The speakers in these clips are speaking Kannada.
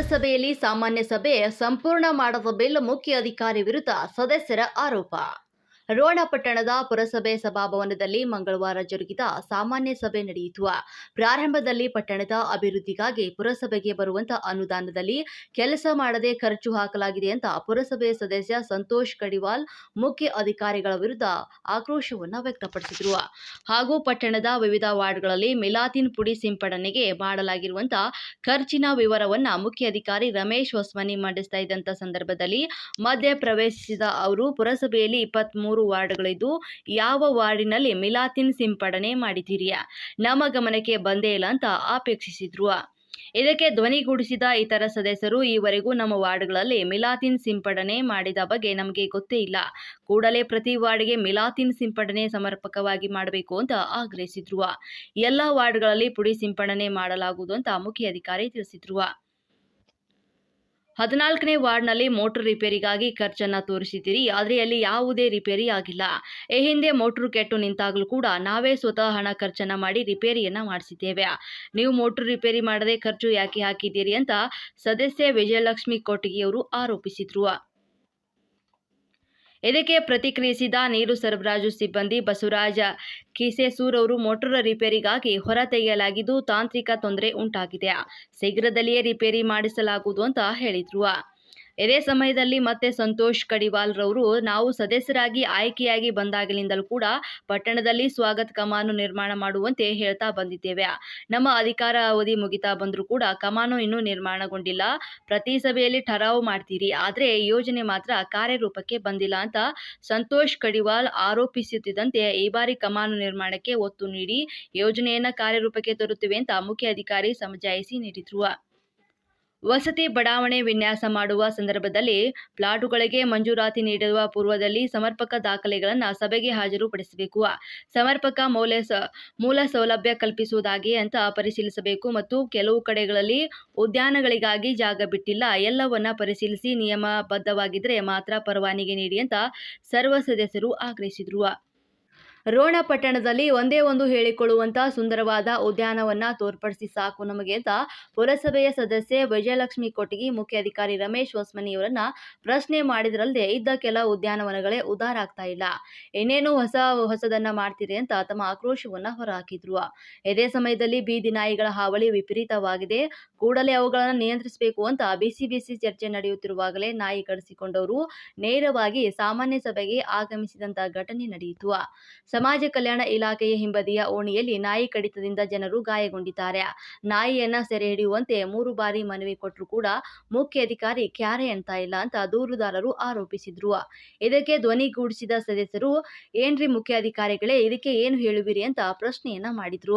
ರೋಣ ಪುರಸಭೆಯಲ್ಲಿ ಸಾಮಾನ್ಯ ಸಭೆ ಸಂಪೂರ್ಣ ಮಾಡದ ಬಿಲ್ ಮುಖ್ಯ ಅಧಿಕಾರಿ ವಿರುದ್ಧ ಸದಸ್ಯರ ಆರೋಪ ರೋಣ ಪಟ್ಟಣದ ಪುರಸಭೆ ಸಭಾಭವನದಲ್ಲಿ ಮಂಗಳವಾರ ಜರುಗಿದ ಸಾಮಾನ್ಯ ಸಭೆ ನಡೆಯಿತು. ಪ್ರಾರಂಭದಲ್ಲಿ ಪಟ್ಟಣದ ಅಭಿವೃದ್ಧಿಗಾಗಿ ಪುರಸಭೆಗೆ ಬರುವಂತಹ ಅನುದಾನದಲ್ಲಿ ಕೆಲಸ ಮಾಡದೆ ಖರ್ಚು ಹಾಕಲಾಗಿದೆ ಅಂತ ಪುರಸಭೆ ಸದಸ್ಯ ಸಂತೋಷ್ ಕಡಿವಾಲ್, ಮುಖ್ಯ ಅಧಿಕಾರಿಗಳ ವಿರುದ್ಧ ಆಕ್ರೋಶವನ್ನು ವ್ಯಕ್ತಪಡಿಸಿದರು. ಹಾಗೂ ಪಟ್ಟಣದ ವಿವಿಧ ವಾರ್ಡ್ಗಳಲ್ಲಿ ಮಿಲಾತಿನ್ ಪುಡಿ ಸಿಂಪಡಣೆಗೆ ಮಾಡಲಾಗಿರುವಂತಹ ಖರ್ಚಿನ ವಿವರವನ್ನ ಮುಖ್ಯ ಅಧಿಕಾರಿ ರಮೇಶ್ ಹೊಸ್ಮನಿ ಮಂಡಿಸ್ತಾ ಇದ್ದಂತ ಸಂದರ್ಭದಲ್ಲಿ ಮಧ್ಯ ಪ್ರವೇಶಿಸಿದ ಅವರು ಪುರಸಭೆಯಲ್ಲಿ ಇಪ್ಪತ್ಮೂರು ವಾರ್ಡ್ಗಳಿದ್ದು ಯಾವ ವಾರ್ಡಿನಲ್ಲಿ ಮಿಲಾತಿನ್ ಸಿಂಪಡಣೆ ಮಾಡಿದ್ದೀರಿ? ನಮ್ಮ ಗಮನಕ್ಕೆ ಬಂದೇ ಇಲ್ಲ ಅಂತ ಆಪೇಕ್ಷಿಸಿದ್ರು ಇದಕ್ಕೆ ಧ್ವನಿಗೂಡಿಸಿದ ಇತರ ಸದಸ್ಯರು, ಈವರೆಗೂ ನಮ್ಮ ವಾರ್ಡ್ಗಳಲ್ಲಿ ಮಿಲಾತಿನ್ ಸಿಂಪಡಣೆ ಮಾಡಿದ ಬಗ್ಗೆ ನಮಗೆ ಗೊತ್ತೇ ಇಲ್ಲ. ಕೂಡಲೇ ಪ್ರತಿ ವಾರ್ಡ್ಗೆ ಮಿಲಾತಿನ್ ಸಿಂಪಡಣೆ ಸಮರ್ಪಕವಾಗಿ ಮಾಡಬೇಕು ಅಂತ ಆಗ್ರಹಿಸಿದ್ರು. ಎಲ್ಲ ವಾರ್ಡ್ಗಳಲ್ಲಿ ಪುಡಿ ಸಿಂಪಡಣೆ ಮಾಡಲಾಗುವುದು ಅಂತ ಮುಖ್ಯ ಅಧಿಕಾರಿ ತಿಳಿಸಿದ್ರು. ಹದಿನಾಲ್ಕನೇ ವಾರ್ಡ್ನಲ್ಲಿ ಮೋಟರ್ ರಿಪೇರಿಗಾಗಿ ಖರ್ಚನ್ನ ತೋರಿಸಿದ್ದೀರಿ, ಆದರೆ ಅಲ್ಲಿ ಯಾವುದೇ ರಿಪೇರಿ ಆಗಿಲ್ಲ. ಈ ಹಿಂದೆ ಮೋಟರ್ ಕೆಟ್ಟು ನಿಂತಾಗಲೂ ಕೂಡ ನಾವೇ ಸ್ವತಃ ಹಣ ಖರ್ಚನ್ನ ಮಾಡಿ ರಿಪೇರಿಯನ್ನ ಮಾಡಿಸಿದ್ದೇವೆ. ನೀವು ಮೋಟರ್ ರಿಪೇರಿ ಮಾಡದೆ ಖರ್ಚು ಯಾಕೆ ಹಾಕಿದ್ದೀರಿ ಅಂತ ಸದಸ್ಯೆ ವಿಜಯಲಕ್ಷ್ಮಿ ಕೊಟ್ಟಿಗೆಯವರು ಆರೋಪಿಸಿದ್ರು. ಇದಕ್ಕೆ ಪ್ರತಿಕ್ರಿಯಿಸಿದ ನೀರು ಸರಬರಾಜು ಸಿಬ್ಬಂದಿ ಬಸವರಾಜ ಕಿಸೇಸೂರವರು ಮೋಟರ್ ರಿಪೇರಿಗಾಗಿ ಹೊರ ತೆಗೆಯಲಾಗಿದ್ದು ತಾಂತ್ರಿಕ ತೊಂದರೆ ಉಂಟಾಗಿದೆ. ಶೀಘ್ರದಲ್ಲಿಯೇ ರಿಪೇರಿ ಮಾಡಿಸಲಾಗುವುದು ಅಂತ ಹೇಳಿದ್ರು. ಇದೇ ಸಮಯದಲ್ಲಿ ಮತ್ತೆ ಸಂತೋಷ್ ಕಡಿವಾಲ್ ರವರು ನಾವು ಸದಸ್ಯರಾಗಿ ಆಯ್ಕೆಯಾಗಿ ಬಂದಾಗಲಿಂದಲೂ ಕೂಡ ಪಟ್ಟಣದಲ್ಲಿ ಸ್ವಾಗತ ಕಮಾನು ನಿರ್ಮಾಣ ಮಾಡುವಂತೆ ಹೇಳ್ತಾ ಬಂದಿದ್ದೇವೆ. ನಮ್ಮ ಅಧಿಕಾರ ಅವಧಿ ಮುಗಿತಾ ಬಂದರೂ ಕೂಡ ಕಮಾನು ಇನ್ನೂ ನಿರ್ಮಾಣಗೊಂಡಿಲ್ಲ. ಪ್ರತಿ ಸಭೆಯಲ್ಲಿ ಠರಾವು ಮಾಡ್ತೀರಿ. ಆದರೆ ಯೋಜನೆ ಮಾತ್ರ ಕಾರ್ಯರೂಪಕ್ಕೆ ಬಂದಿಲ್ಲ ಅಂತ ಸಂತೋಷ್ ಕಡಿವಾಲ್ ಆರೋಪಿಸುತ್ತಿದ್ದಂತೆ ಈ ಬಾರಿ ಕಮಾನು ನಿರ್ಮಾಣಕ್ಕೆ ಒತ್ತು ನೀಡಿ ಯೋಜನೆಯನ್ನ ಕಾರ್ಯರೂಪಕ್ಕೆ ತರುತ್ತೇವೆ ಅಂತ ಮುಖ್ಯ ಅಧಿಕಾರಿ ಸಮಜಾಯಿಸಿ ನೀಡಿದ್ರು. ವಸತಿ ಬಡಾವಣೆ ವಿನ್ಯಾಸ ಮಾಡುವ ಸಂದರ್ಭದಲ್ಲಿ ಪ್ಲಾಟುಗಳಿಗೆ ಮಂಜೂರಾತಿ ನೀಡುವ ಪೂರ್ವದಲ್ಲಿ ಸಮರ್ಪಕ ದಾಖಲೆಗಳನ್ನು ಸಭೆಗೆ ಹಾಜರುಪಡಿಸಬೇಕು. ಸಮರ್ಪಕ ಮೌಲ್ಯ ಮೂಲ ಸೌಲಭ್ಯ ಕಲ್ಪಿಸುವುದಾಗಿ ಅಂತ ಪರಿಶೀಲಿಸಬೇಕು ಮತ್ತು ಕೆಲವು ಕಡೆಗಳಲ್ಲಿ ಉದ್ಯಾನಗಳಿಗಾಗಿ ಜಾಗ ಬಿಟ್ಟಿಲ್ಲ, ಎಲ್ಲವನ್ನ ಪರಿಶೀಲಿಸಿ ನಿಯಮಬದ್ಧವಾಗಿದ್ದರೆ ಮಾತ್ರ ಪರವಾನಿಗೆ ನೀಡಿ ಅಂತ ಸರ್ವ ಸದಸ್ಯರು ಆಗ್ರಹಿಸಿದರು. ರೋಣ ಪಟ್ಟಣದಲ್ಲಿ ಒಂದೇ ಒಂದು ಹೇಳಿಕೊಳ್ಳುವಂತ ಸುಂದರವಾದ ಉದ್ಯಾನವನ್ನ ತೋರ್ಪಡಿಸಿ ಸಾಕು ನಮಗೆ ಅಂತ ಪುರಸಭೆಯ ಸದಸ್ಯೆ ವಿಜಯಲಕ್ಷ್ಮಿ ಕೊಟ್ಟಿಗೆ ಮುಖ್ಯ ಅಧಿಕಾರಿ ರಮೇಶ್ ಹೊಸ್ಮನಿಯವರನ್ನ ಪ್ರಶ್ನೆ ಮಾಡಿದ್ರಲ್ಲದೆ ಇದ್ದ ಕೆಲ ಉದ್ಯಾನವನಗಳೇ ಉದಾರ ಆಗ್ತಾ ಇಲ್ಲ. ಇನ್ನೇನು ಹೊಸ ಹೊಸದನ್ನ ಮಾಡ್ತೀರಿ ಅಂತ ತಮ್ಮ ಆಕ್ರೋಶವನ್ನ ಹೊರಹಾಕಿದ್ರು. ಇದೇ ಸಮಯದಲ್ಲಿ ಬೀದಿ ನಾಯಿಗಳ ಹಾವಳಿ ವಿಪರೀತವಾಗಿದೆ. ಕೂಡಲೇ ಅವುಗಳನ್ನು ನಿಯಂತ್ರಿಸಬೇಕು ಅಂತ ಬಿಸಿ ಬಿಸಿ ಚರ್ಚೆ ನಡೆಯುತ್ತಿರುವಾಗಲೇ ನಾಯಿ ಕಡಿಸಿಕೊಂಡವರು ನೇರವಾಗಿ ಸಾಮಾನ್ಯ ಸಭೆಗೆ ಆಗಮಿಸಿದಂತಹ ಘಟನೆ ನಡೆಯಿತು. ಸಮಾಜ ಕಲ್ಯಾಣ ಇಲಾಖೆಯ ಹಿಂಬದಿಯ ಓಣಿಯಲ್ಲಿ ನಾಯಿ ಕಡಿತದಿಂದ ಜನರು ಗಾಯಗೊಂಡಿದ್ದಾರೆ. ನಾಯಿಯನ್ನ ಸೆರೆ ಹಿಡಿಯುವಂತೆ ಮೂರು ಬಾರಿ ಮನವಿ ಕೊಟ್ಟರು ಕೂಡ ಮುಖ್ಯ ಅಧಿಕಾರಿ ಕ್ಯಾರೆ ಅಂತ ಇಲ್ಲ ಅಂತ ದೂರುದಾರರು ಆರೋಪಿಸಿದ್ರು. ಇದಕ್ಕೆ ಧ್ವನಿಗೂಡಿಸಿದ ಸದಸ್ಯರು, ಏನ್ರಿ ಮುಖ್ಯ ಅಧಿಕಾರಿಗಳೇ, ಇದಕ್ಕೆ ಏನು ಹೇಳುವಿರಿ ಅಂತ ಪ್ರಶ್ನೆಯನ್ನ ಮಾಡಿದ್ರು.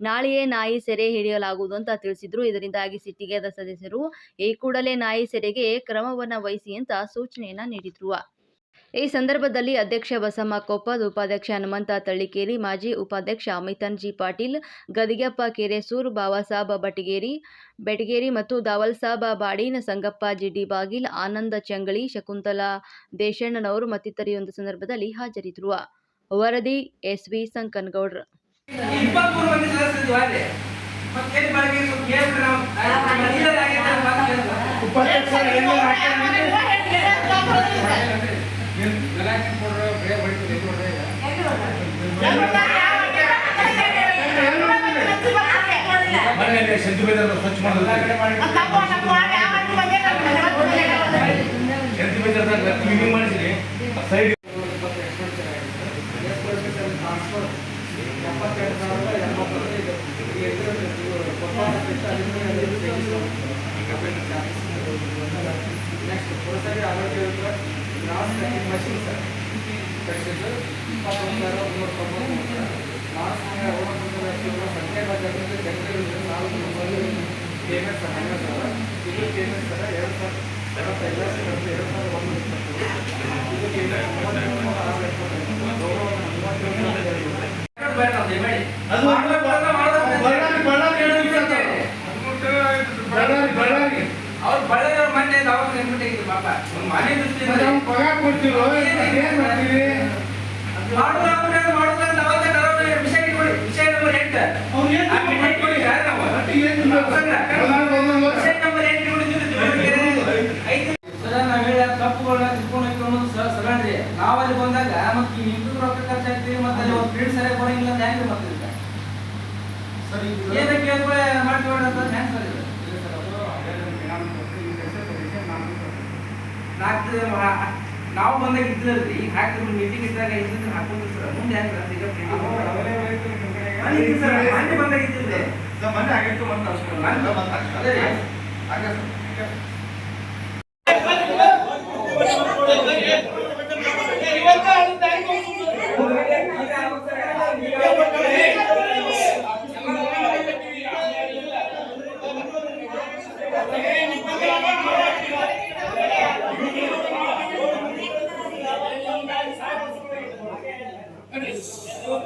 ನಾಳೆಯೇ ನಾಯಿ ಸೆರೆ ಹಿಡಿಯಲಾಗುವುದು ಅಂತ ತಿಳಿಸಿದ್ರು. ಇದರಿಂದಾಗಿ ಸಿಟ್ಟಿಗೆದ ಸದಸ್ಯರು, ಈ ಕೂಡಲೇ ನಾಯಿ ಸೆರೆಗೆ ಕ್ರಮವನ್ನ ವಹಿಸಿ ಅಂತ ಸೂಚನೆಯನ್ನ ನೀಡಿದ್ರು. ಈ ಸಂದರ್ಭದಲ್ಲಿ ಅಧ್ಯಕ್ಷ ಬಸಮ್ಮ ಕೊಪ್ಪದ್ ಉಪಾಧ್ಯಕ್ಷ ಹನುಮಂತ ತಳ್ಳಿಕೇರಿ, ಮಾಜಿ ಉಪಾಧ್ಯಕ್ಷ ಅಮಿತನ್ ಜಿ ಪಾಟೀಲ್, ಗದಿಗೆಪ್ಪ ಕೆರೆಸೂರ್ ಬಾಬಾಸಾಬ ಬಟಗೇರಿ ಬೆಟಗೇರಿ ಮತ್ತು ದಾವಲ್ ಸಾಬ್ ಬಾಡೀನ್ ಸಂಗಪ್ಪ ಜಿಡಿ ಬಾಗಿಲ್, ಆನಂದ ಚಂಗಳಿ, ಶಕುಂತಲಾ ದೇಶಣ್ಣನವರು ಮತ್ತಿತರೆಯೊಂದು ಸಂದರ್ಭದಲ್ಲಿ ಹಾಜರಿದ್ದರು. ವರದಿ ಎಸ್ವಿ ಸಂಕನಗೌಡ್ರ. ಮಾಡಿದ್ರಿ? ಸ್ವಚ್ಛ ಮಾಡಿ ಸೆಂಟು ಬೇಜಾರ್ದಾಗ ಕ್ಲೀನಿಂಗ್ ಮಾಡಿಸಿರಿ ಸೈಡ್ ನೆಕ್ಸ್ಟ್ ಪುರಸಭೆ ಆರೋಗ್ಯ ಯುಕ್ತ ಗ್ರಾಸ್ ಕಟಿಂಗ್ ಮಷೀನ್ ಸರ್ ಕಟ್ಟಿದ್ದು ಇಪ್ಪತ್ತೊಂದು ಸಾವಿರ ಮುನ್ನೂರ ತೊಂಬತ್ಮೂರು ಸರ್ ಲಾಸ್ಟ್ ಒಂಬತ್ತು ಲಕ್ಷಗಳು ಹದಿನೈದು ಹದಿನೈದು ಜನರಿಗೆ ನಾಲ್ಕು ಮೊದಲು ಪೇಮೆಂಟ್ ಸರ್ ಹನ್ನೆರಡು ಸಾವಿರ ಇದು ಪೇಮೆಂಟ್ ಸರ್ ಎರಡು ಸಾವಿರ ಎಪ್ಪತ್ತೈದು ಲಕ್ಷ ಕಟ್ಟಿದ್ದು ಎರಡು ಸಾವಿರದ ಒಂದು ಇಪ್ಪತ್ತು ಇದು ಪೇಮೆಂಟ್ ಮೂವತ್ತೇಳು ಆರು ಎಪ್ಪತ್ತೈದು ಗೌರವ ಮೂವತ್ತೇಳು ಸಾವಿರದ ಎರಡು. ಬೇಡ ನಾವು ದಯಮಾಡಿ. ಅದು ಮಾಡ್ಬೇಕಂದ್ರೆ ಮಾಡೋದು ಬಳ್ಳಾರಿ ಬಳ್ಳಾರಿ ಎರಡು ನಿಮಿಷ ಆಯ್ತು. ಬಳ್ಳಾರಿ ತೆಗೆದು ಪಾಪ. ಒಂದು ಮನೆ ವಿಷಯ ವಿಷಯ ನಂಬರ್ ಎಂಟು. ಅವ್ನು ಏನ್ ಇಟ್ಕೊಳ್ಳಿ ಯಾರು ನಾವು? ಏನು ವಿಷಯ ನಂಬರ್ ಐದು. ಸರ ನಾವು ಹೇಳ ಸರ್ ಸರಣ್ರಿ ನಾವು ಅಲ್ಲಿ ಬಂದಾಗ ಮತ್ತೆ ಈ ನಿಂತು ರೊಕ್ಕ ಖರ್ಚಾಗ್ತೀವಿ ಮತ್ತೆ ಸರಿಯಾಗಿ ಬರೋಂಗಿಲ್ಲ ಅಂತ ಮಾಡ್ತೀವಿ ಸರ್ ಏನಕ್ಕೆ ಮಾಡ್ತೀವಿ ಅಂತ ಹೆಂಗೆ ಸರ್ ಇದು? ನಾನು ಮಾಡ್ತಾರೆ? ಈಗ ಹಾಕಿದ್ರು ಮೀಟಿಂಗ್ ಇದ್ದಾಗ ಮನೆ ಇದೆ ಸರ್ ಮೊನ್ನೆ ಬಂದಾಗ ಇದ್ದಿಲ್ಲ ಸರ್, ಮೊನ್ನೆ ಆಗಿತ್ತು ಮತ್ತೆ ಅಷ್ಟೇ. ಅದೇ. ಹಾಗೆ ಸರ್.